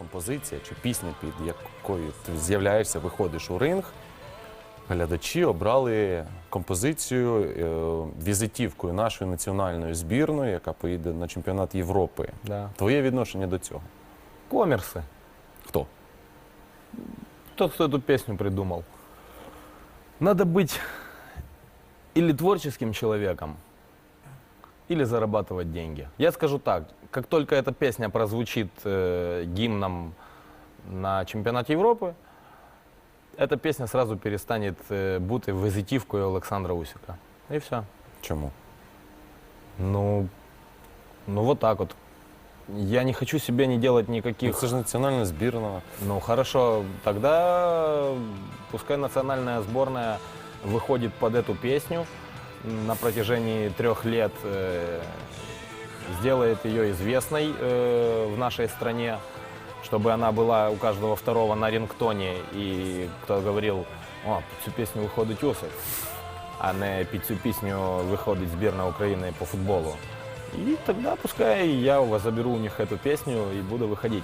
композиція чи пісня, під якою ти з'являєшся, виходиш у ринг. Глядачі обрали композицію е, візитівкою нашої національної збірної, яка поїде на чемпіонат Європи. Да. Твоє відношення до цього? Коммерсы. Хто? Тот, кто эту песню придумал. Надо быть или творческим человеком, или зарабатывать деньги. Я скажу так, как только эта песня прозвучит э, гимном на чемпионате Европы, эта песня сразу перестанет э, бути визитівкою Олександра Усика. И все. Чому? Ну, ну вот так вот. Я не хочу себе не делать Ну, никаких... Це ж національна збірна. Ну хорошо, тогда пускай национальная сборная выходит под эту песню на протяжении трех лет, э, сделает ее известной э, в нашей стране, чтобы она была у каждого второго на рингтоне, и кто говорил, о, під цю пісню виходить Усик, а не під цю пісню виходить збірна України по футболу. И тогда пускай я у вас заберу у них эту песню и буду выходить.